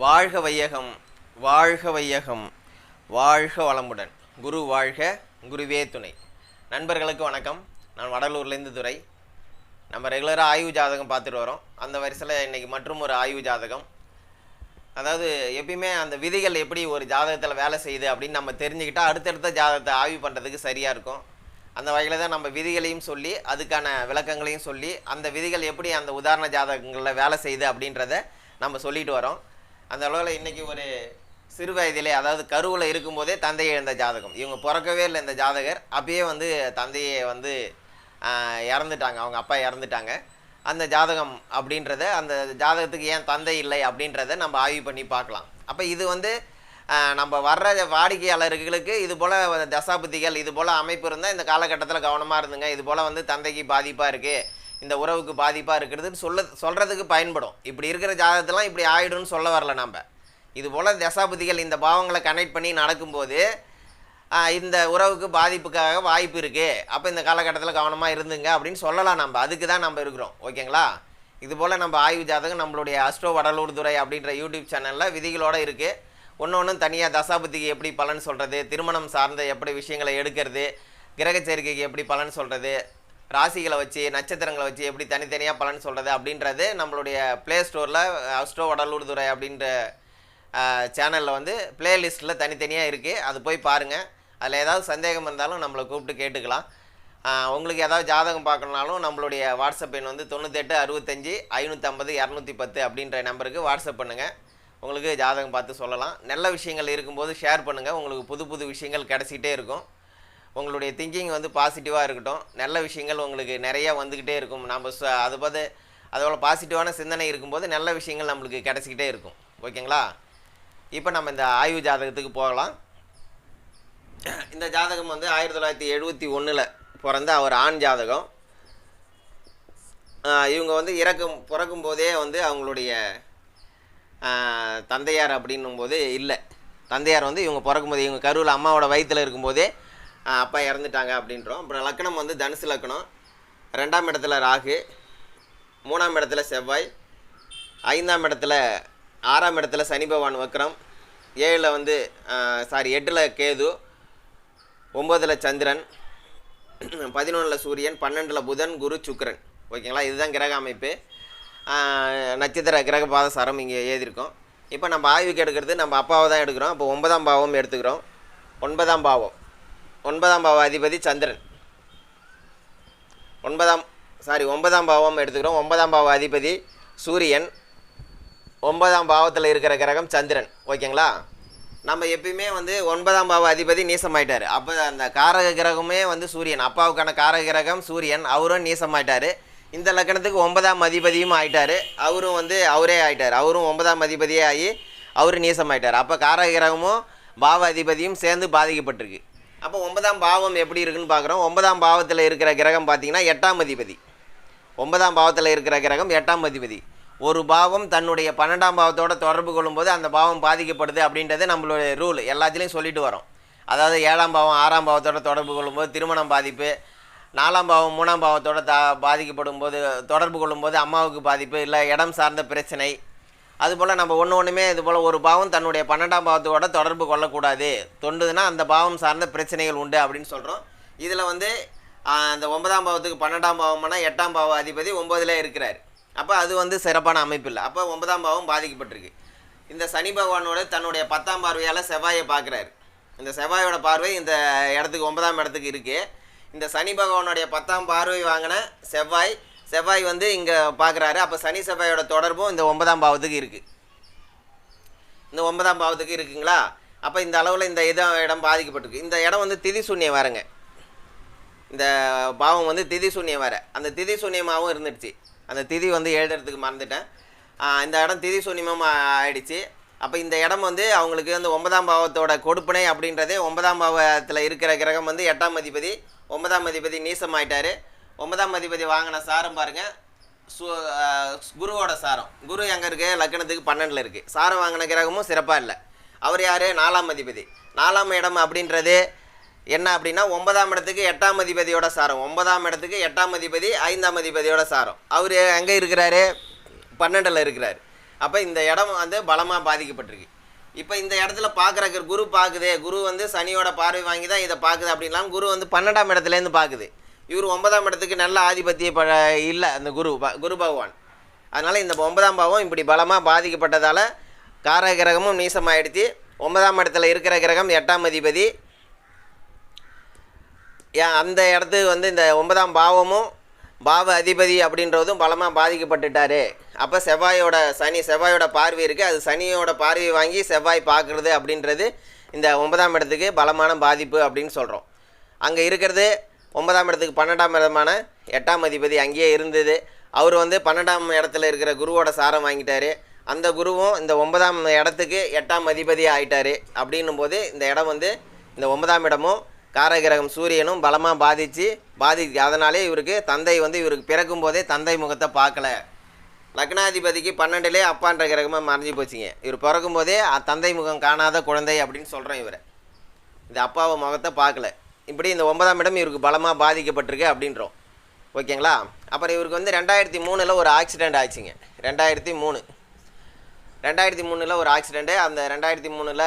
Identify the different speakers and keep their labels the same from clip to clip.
Speaker 1: வாழ்க வையகம் வாழ்க வையகம் வாழ்க வளமுடன். குரு வாழ்க குருவே துணை. நண்பர்களுக்கு வணக்கம். நான் வடலூர்லேருந்து துறை நம்ம ரெகுலராக ஆய்வு ஜாதகம் பார்த்துட்டு வரோம். அந்த வரிசையில் இன்றைக்கி மற்றும் ஒரு ஆய்வு ஜாதகம். அதாவது எப்பயுமே அந்த விதிகள் எப்படி ஒரு ஜாதகத்தில் வேலை செய்யுது அப்படின்னு நம்ம தெரிஞ்சுக்கிட்டால் அடுத்தடுத்த ஜாதகத்தை ஆய்வு பண்ணுறதுக்கு சரியாக இருக்கும். அந்த வகையில் தான் நம்ம விதிகளையும் சொல்லி அதுக்கான விளக்கங்களையும் சொல்லி அந்த விதிகள் எப்படி அந்த உதாரண ஜாதகங்களில் வேலை செய்யுது அப்படின்றத நம்ம சொல்லிட்டு வரோம். அந்த அளவில் இன்றைக்கி ஒரு சிறு வயதிலே அதாவது கருவில் இருக்கும்போதே தந்தையை இழந்த ஜாதகம். இவங்க பிறக்கவே இல்லை இந்த ஜாதகர். அப்பயே வந்து தந்தையை வந்து இறந்துட்டாங்க. அவங்க அப்பா இறந்துட்டாங்க. அந்த ஜாதகம் அப்படின்றத அந்த ஜாதகத்துக்கு ஏன் தந்தை இல்லை அப்படின்றத நம்ம ஆய்வு பண்ணி பார்க்கலாம். அப்போ இது வந்து நம்ம வர்ற வாடிக்கையாளர்களுக்கு இது போல் தசாபுத்திகள் இது போல் அமைப்பு இருந்தால் இந்த காலகட்டத்தில் கவனமாக இருந்துங்க. இது போல் வந்து தந்தைக்கு பாதிப்பாக இருக்குது இந்த உறவுக்கு பாதிப்பாக இருக்கிறதுன்னு சொல்ல சொல்கிறதுக்கு பயன்படும். இப்படி இருக்கிற ஜாதகத்தெல்லாம் இப்படி ஆகிடும்னு சொல்ல வரல நம்ம இது போல் தசாபதிகள் இந்த பாவங்களை கனெக்ட் பண்ணி நடக்கும்போது இந்த உறவுக்கு பாதிப்புக்காக வாய்ப்பு இருக்குது அப்போ இந்த காலகட்டத்தில் கவனமாக இருந்துங்க அப்படின்னு சொல்லலாம் நம்ம அதுக்கு தான் நம்ம இருக்கிறோம். ஓகேங்களா? இது போல் நம்ம ஆய்வு ஜாதகம் நம்மளுடைய அஸ்ட்ரோ வடலூர் துறை அப்படின்ற யூடியூப் சேனலில் விதிகளோடு இருக்குது ஒன்று ஒன்றும் தனியாக தசாபதிக்கு எப்படி பலன் சொல்கிறது திருமணம் சார்ந்த எப்படி விஷயங்களை எடுக்கிறது கிரக சேர்க்கைக்கு எப்படி பலன் சொல்கிறது ராசிகளை வச்சு நட்சத்திரங்களை வச்சு எப்படி தனித்தனியாக பலன் சொல்கிறது அப்படின்றது நம்மளுடைய ப்ளே ஸ்டோரில் அஸ்ட்ரோ வடலூர் துறை அப்படின்ற சேனலில் வந்து பிளேலிஸ்ட்டில் தனித்தனியாக இருக்குது அது போய் பாருங்கள் அதில் ஏதாவது சந்தேகம் இருந்தாலும் நம்மளை கூப்பிட்டு கேட்டுக்கலாம். உங்களுக்கு ஏதாவது ஜாதகம் பார்க்கணுனாலும் நம்மளுடைய வாட்ஸ்அப் எண் வந்து தொண்ணூத்தெட்டு அறுபத்தஞ்சி ஐநூற்றம்பது இரநூத்தி பத்து அப்படின்ற நம்பருக்கு வாட்ஸ்அப் பண்ணுங்கள் உங்களுக்கு ஜாதகம் பார்த்து சொல்லலாம். நல்ல விஷயங்கள் இருக்கும்போது ஷேர் பண்ணுங்கள் உங்களுக்கு புது புது விஷயங்கள் கிடச்சிக்கிட்டே இருக்கும். உங்களுடைய திங்கிங் வந்து பாசிட்டிவாக இருக்கட்டும். நல்ல விஷயங்கள் உங்களுக்கு நிறையா வந்துக்கிட்டே இருக்கும். நம்ம ச- அது பார்த்து அதோட பாசிட்டிவான சிந்தனை இருக்கும்போது நல்ல விஷயங்கள் நம்மளுக்கு கிடச்சிக்கிட்டே இருக்கும். ஓகேங்களா? இப்போ நம்ம இந்த ஆய்வு ஜாதகத்துக்கு போகலாம். இந்த ஜாதகம் வந்து ஆயிரத்தி தொள்ளாயிரத்தி எழுபத்தி ஒன்றில் பிறந்த அவர் ஆண் ஜாதகம். இவங்க வந்து இறக்கும் பிறக்கும் போதே வந்து அவங்களுடைய தந்தையார் அப்படின்னும் போது இல்லை. தந்தையார் வந்து இவங்க பிறக்கும்போது இவங்க கருவில் அம்மாவோட வயிற்றில் இருக்கும்போதே அப்பா இறந்துட்டாங்க அப்படின்றோம். அப்புறம் லக்கணம் வந்து தனுசு லக்கணம் ரெண்டாம் இடத்துல ராகு. மூணாம் இடத்துல செவ்வாய். ஐந்தாம் இடத்துல ஆறாம் இடத்துல சனி பகவான் வக்ரம். ஏழில் வந்து சாரி எட்டில் கேது. ஒம்பதில் சந்திரன். பதினொன்றில் சூரியன். பன்னெண்டில் புதன் குரு சுக்கரன். ஓகேங்களா? இதுதான் கிரக அமைப்பு. நட்சத்திர கிரக பாதசாரம் இங்கே எழுதியிருக்கோம். இப்போ நம்ம ஆய்வுக்கு எடுக்கிறது நம்ம அப்பாவை தான் எடுக்கிறோம். அப்போ ஒன்பதாம் பாவம் எடுத்துக்கிறோம். ஒன்பதாம் பாவம். ஒன்பதாம் பாவ அதிபதி சந்திரன். ஒன்பதாம் சாரி ஒன்பதாம் பாவம் எடுத்துக்கிறோம். ஒன்பதாம் பாவ அதிபதி சூரியன். ஒன்பதாம் பாவத்தில் இருக்கிற கிரகம் சந்திரன். ஓகேங்களா? நம்ம எப்பயுமே வந்து ஒன்பதாம் பாவ அதிபதி நீசமாயிட்டார். அப்போ அந்த காரக கிரகமே வந்து சூரியன். அப்பாவுக்கான காரக கிரகம் சூரியன். அவரும் நீசமாயிட்டார். இந்த லக்கணத்துக்கு ஒன்பதாம் அதிபதியும் ஆயிட்டார். அவரும் வந்து அவரே ஆயிட்டார். அவரும் ஒன்பதாம் அதிபதியே ஆகி அவரும் நீசமாயிட்டார். அப்போ காரக கிரகமும் பாவ அதிபதியும் சேர்ந்து பாதிக்கப்பட்டிருக்கு. அப்போ ஒன்பதாம் பாவம் எப்படி இருக்குன்னு பார்க்குறோம் ஒன்பதாம் பாவத்தில் இருக்கிற கிரகம் பார்த்தீங்கன்னா எட்டாம் அதிபதி. ஒன்பதாம் பாவத்தில் இருக்கிற கிரகம் எட்டாம் அதிபதி. ஒரு பாவம் தன்னுடைய பன்னெண்டாம் பாவத்தோட தொடர்பு கொள்ளும்போது அந்த பாவம் பாதிக்கப்படுது அப்படின்றது நம்மளுடைய ரூல் எல்லாத்துலேயும் சொல்லிட்டு வரோம். அதாவது ஏழாம் பாவம் ஆறாம் பாவத்தோட தொடர்பு கொள்ளும்போது திருமணம் பாதிப்பு நாலாம் பாவம் மூணாம் பாவத்தோட தா பாதிக்கப்படும் போது தொடர்பு கொள்ளும்போது அம்மாவுக்கு பாதிப்பு இல்லை இடம் சார்ந்த பிரச்சனை அதுபோல் நம்ம ஒன்று ஒன்றுமே இது போல் ஒரு பாவம் தன்னுடைய பன்னெண்டாம் பாவத்தோட தொடர்பு கொள்ளக்கூடாது. தொண்டுதுன்னா அந்த பாவம் சார்ந்த பிரச்சனைகள் உண்டு அப்படின்னு சொல்கிறோம் இதில் வந்து அந்த ஒன்பதாம் பாவத்துக்கு பன்னெண்டாம் பாவம்னா எட்டாம் பாவ அதிபதி ஒம்போதில் இருக்கிறார். அப்போ அது வந்து சிறப்பான அமைப்பு இல்லை. அப்போ ஒன்பதாம் பாவம் பாதிக்கப்பட்டிருக்கு. இந்த சனி பகவானோட தன்னுடைய பத்தாம் பார்வையால் செவ்வாயை பார்க்குறாரு. இந்த செவ்வாயோட பார்வை இந்த இடத்துக்கு ஒன்பதாம் இடத்துக்கு இருக்குது இந்த சனி பகவானுடைய பத்தாம் பார்வை வாங்கின செவ்வாய் செவ்வாய் வந்து இங்கே பார்க்குறாரு அப்போ சனி செவ்வாயோட தொடர்பும் இந்த ஒன்பதாம் பாவத்துக்கு இருக்குது இந்த ஒன்பதாம் பாவத்துக்கு இருக்குங்களா? அப்போ இந்த அளவில் இந்த இடம் இடம் பாதிக்கப்பட்டிருக்கு. இந்த இடம் வந்து திதி சூன்யம் வரங்க. இந்த பாவம் வந்து திதி சூன்யம் வர. அந்த திதி சூன்யமாகவும் இருந்துடுச்சு. அந்த திதி வந்து எழுதுறதுக்கு மறந்துட்டேன். இந்த இடம் திதி சூன்யமாக ஆயிடுச்சு. அப்போ இந்த இடம் வந்து அவங்களுக்கு வந்து ஒன்பதாம் பாவத்தோட கொடுப்பனை அப்படின்றதே ஒன்பதாம் பாவத்தில் இருக்கிற கிரகம் வந்து எட்டாம் அதிபதி ஒன்பதாம் அதிபதி நீசம் ஒன்பதாம் அதிபதி வாங்கின சாரம் பாருங்க. சு குருவோட சாரம். குரு எங்கே இருக்கு? லக்னத்துக்கு பன்னெண்டில் இருக்குது சாரம் வாங்கின கிரகமும் சிறப்பாக இல்லை. அவர் யார்? நாலாம் அதிபதி. நாலாம் இடம் அப்படின்றது என்ன அப்படின்னா ஒன்பதாம் இடத்துக்கு எட்டாம் அதிபதியோட சாரம். ஒன்பதாம் இடத்துக்கு எட்டாம் அதிபதி ஐந்தாம் அதிபதியோட சாரம். அவர் எங்கே இருக்கிறாரு? பன்னெண்டில் இருக்கிறார். அப்போ இந்த இடம் வந்து பலமாக பாதிக்கப்பட்டிருக்கு. இப்போ இந்த இடத்துல பார்க்குற குரு பார்க்குது குரு வந்து சனியோட பார்வை வாங்கி தான் இதை பார்க்குது அப்படின்லாம் குரு வந்து பன்னெண்டாம் இடத்துலேருந்து பார்க்குது இவர் ஒன்பதாம் இடத்துக்கு நல்ல ஆதிபத்திய ப இல்லை அந்த குரு குரு பகவான். அதனால் இந்த ஒன்பதாம் பாவம் இப்படி பலமாக பாதிக்கப்பட்டதால் கார கிரகமும் நீசமாயிடுச்சு. ஒன்பதாம் இடத்துல இருக்கிற கிரகம் எட்டாம் அதிபதி. அந்த இடத்து வந்து இந்த ஒன்பதாம் பாவமும் பாவ அதிபதி அப்படின்றதும் பலமாக பாதிக்கப்பட்டுட்டாரு. அப்போ செவ்வாயோட சனி செவ்வாயோட பார்வை இருக்குது அது சனியோட பார்வையை வாங்கி செவ்வாய் பார்க்குறது அப்படின்றது இந்த ஒன்பதாம் இடத்துக்கு பலமான பாதிப்பு அப்படின்னு சொல்கிறோம் அங்கே இருக்கிறது ஒன்பதாம் இடத்துக்கு பன்னெண்டாம் இடமான எட்டாம் அதிபதி அங்கேயே இருந்தது. அவர் வந்து பன்னெண்டாம் இடத்துல இருக்கிற குருவோட சாரம் வாங்கிட்டாரு. அந்த குருவும் இந்த ஒன்பதாம் இடத்துக்கு எட்டாம் அதிபதி ஆயிட்டார். அப்படின்னும் போது இந்த இடம் வந்து இந்த ஒன்பதாம் இடமும் காரகிரகம் சூரியனும் பலமாக பாதித்து பாதி அதனாலே இவருக்கு தந்தை வந்து இவருக்கு பிறக்கும் போதே தந்தை முகத்தை பார்க்கல. லக்னாதிபதிக்கு பன்னெண்டுலே அப்பான்ற கிரகமாக மறைஞ்சு போச்சுங்க. இவர் பிறக்கும் போதே தந்தை முகம் காணாத குழந்தை அப்படின்னு சொல்கிறோம் இவரை. இந்த அப்பாவை முகத்தை பார்க்கல. இப்படி இந்த ஒன்பதாம் இடம் இவருக்கு பலமாக பாதிக்கப்பட்டிருக்கு அப்படின்றோம். ஓகேங்களா? அப்புறம் இவருக்கு வந்து ரெண்டாயிரத்தி மூணில் ஒரு ஆக்சிடெண்ட் ஆச்சுங்க. ரெண்டாயிரத்தி மூணு. ரெண்டாயிரத்தி மூணில் ஒரு ஆக்சிடெண்ட்டு அந்த ரெண்டாயிரத்தி மூணில்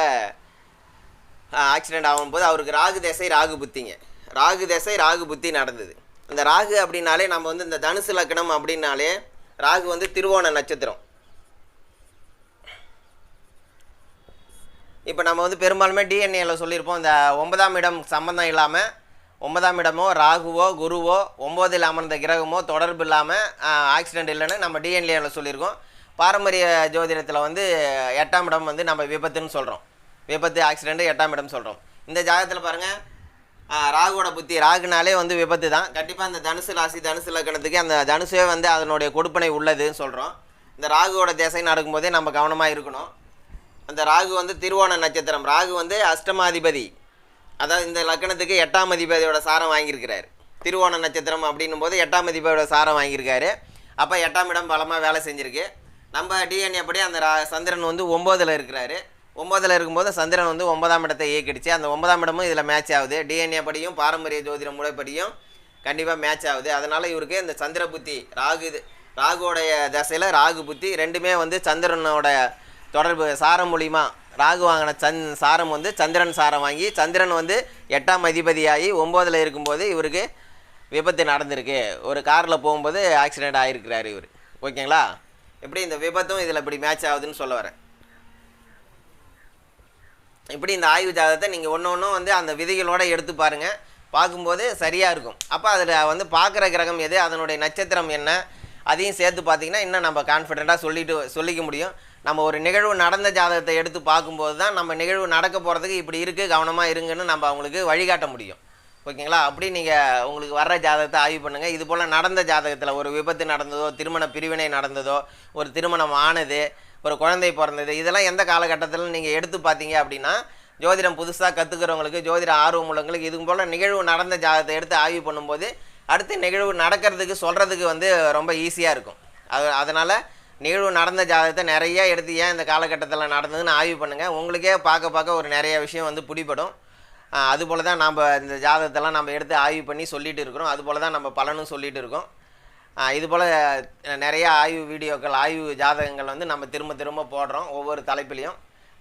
Speaker 1: ஆக்சிடெண்ட் ஆகும்போது அவருக்கு ராகு திசை ராகு புத்திங்க. ராகு திசை ராகு புத்தி நடந்தது. அந்த ராகு அப்படின்னாலே நம்ம வந்து இந்த தனுசு லக்னம் அப்படின்னாலே ராகு வந்து திருவோண நட்சத்திரம். இப்போ நம்ம வந்து பெரும்பாலுமே டிஎன்ஏல சொல்லியிருப்போம். இந்த ஒன்பதாம் இடம் சம்மந்தம் இல்லாமல் ஒன்பதாம் இடமோ ராகுவோ குருவோ ஒம்போதில் அமர்ந்த கிரகமோ தொடர்பு இல்லாமல் ஆக்சிடெண்ட் இல்லைன்னு நம்ம டிஎன்ஏல சொல்லியிருக்கோம். பாரம்பரிய ஜோதிடத்தில் வந்து எட்டாம் இடம் வந்து நம்ம விபத்துன்னு சொல்கிறோம் விபத்து ஆக்சிடெண்ட்டு எட்டாம் இடம் சொல்கிறோம் இந்த ஜாதகத்தில் பாருங்கள் ராகுவோட புத்தி ராகுனாலே வந்து விபத்து தான். கண்டிப்பாக அந்த தனுசு ராசி தனுசு லக்கணத்துக்கு அந்த தனுசே வந்து அதனுடைய கொடுப்பனை உள்ளதுன்னு சொல்கிறோம் இந்த ராகுவோட திசை நடக்கும்போதே நம்ம கவனமாக இருக்கணும். அந்த ராகு வந்து திருவோண நட்சத்திரம். ராகு வந்து அஷ்டமாதிபதி. அதாவது இந்த லக்கணத்துக்கு எட்டாம் அதிபதியோட சாரம் வாங்கியிருக்கிறார். திருவோண நட்சத்திரம் அப்படின்னும் போது எட்டாம் அதிபதியோட சாரம் வாங்கியிருக்காரு. அப்போ எட்டாம் இடம் பலமாக வேலை செஞ்சுருக்கு. நம்ம டிஎன்ஏ படி அந்த ரா- சந்திரன் வந்து ஒம்போதில் இருக்கிறாரு. ஒம்போதில் இருக்கும்போது சந்திரன் வந்து ஒன்பதாம் இடத்தை இயக்கிடுச்சு. அந்த ஒன்பதாம் இடமும் இதில் மேட்ச் ஆகுது. டிஎன்ஏ படியும் பாரம்பரிய ஜோதிட முறைப்படியும் கண்டிப்பாக மேட்ச் ஆகுது. அதனால் இவருக்கு இந்த சந்திர புத்தி ராகு இது ராகுவோடைய தசையில் ராகு புத்தி ரெண்டுமே வந்து சந்திரனோட தொடர்பு சாரம் மூலிமா ராகு வாங்கின சந் சாரம் வந்து சந்திரன் சாரம் வாங்கி சந்திரன் வந்து எட்டாம் அதிபதியாகி ஒம்போதில் இருக்கும்போது இவருக்கு விபத்து நடந்திருக்கு. ஒரு காரில் போகும்போது ஆக்சிடெண்ட் ஆகிருக்கிறாரு இவர். ஓகேங்களா? எப்படி இந்த விபத்தும் இதில் இப்படி மேட்ச் ஆகுதுன்னு சொல்ல வரேன். இப்படி இந்த ஆய்வு ஜாதகத்தை நீங்கள் ஒன்று ஒன்றும் வந்து அந்த விதிகளோட எடுத்து பாருங்கள் பார்க்கும்போது சரியாக இருக்கும். அப்போ அதில் வந்து பார்க்குற கிரகம் எது? அதனுடைய நட்சத்திரம் என்ன? அதையும் சேர்த்து பார்த்தீங்கன்னா இன்னும் நம்ம கான்ஃபிடெண்ட்டாக சொல்லிட்டு சொல்லிக்க முடியும். நம்ம ஒரு நிகழ்வு நடந்த ஜாதகத்தை எடுத்து பார்க்கும்போது தான் நம்ம நிகழ்வு நடக்க போகிறதுக்கு இப்படி இருக்குது கவனமாக இருங்கன்னு நம்ம அவங்களுக்கு வழிகாட்ட முடியும். ஓகேங்களா? அப்படி நீங்கள் உங்களுக்கு வர்ற ஜாதகத்தை ஆய்வு பண்ணுங்கள் இது போல் நடந்த ஜாதகத்தில் ஒரு விபத்து நடந்ததோ திருமண பிரிவினை நடந்ததோ ஒரு திருமணம் ஆனது ஒரு குழந்தை பிறந்தது இதெல்லாம் எந்த காலகட்டத்தில் நீங்கள் எடுத்து பார்த்தீங்க அப்படின்னா ஜோதிடம் புதுசாக கற்றுக்கிறவங்களுக்கு ஜோதிட ஆர்வம் உள்ளவங்களுக்கு இது போல் நிகழ்வு நடந்த ஜாதகத்தை எடுத்து ஆய்வு பண்ணும்போது அடுத்து நிகழ்வு நடக்கிறதுக்கு சொல்கிறதுக்கு வந்து ரொம்ப ஈஸியாக இருக்கும். அது அதனால் நிகழ்வு நடந்த ஜாதகத்தை நிறைய எடுத்து ஏன் இந்த காலகட்டத்தில் நடந்ததுன்னு ஆய்வு பண்ணுங்கள் உங்களுக்கே பார்க்க பார்க்க ஒரு நிறைய விஷயம் வந்து பிடிபடும். அதுபோல் தான் நம்ம இந்த ஜாதகத்தெல்லாம் நம்ம எடுத்து ஆய்வு பண்ணி சொல்லிட்டு இருக்கிறோம். அதுபோல் தான் நம்ம பலனும் சொல்லிட்டு இருக்கோம். இதுபோல் இது போல் நிறைய ஆய்வு வீடியோக்கள் ஆய்வு ஜாதகங்கள் வந்து நம்ம திரும்ப திரும்ப போடுறோம் ஒவ்வொரு தலைப்பிலையும்.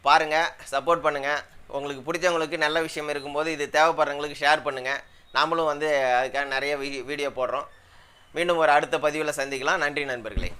Speaker 1: பாருங்கள் சப்போர்ட் பண்ணுங்கள் உங்களுக்கு பிடிச்சவங்களுக்கு நல்ல விஷயம் இருக்கும்போது இது தேவைப்படுறவங்களுக்கு ஷேர் பண்ணுங்கள் நாமளும் வந்து அதுக்காக நிறைய வீ வீடியோ போடுறோம். மீண்டும் ஒரு அடுத்த பதிவில் சந்திக்கலாம். நன்றி நண்பர்களே.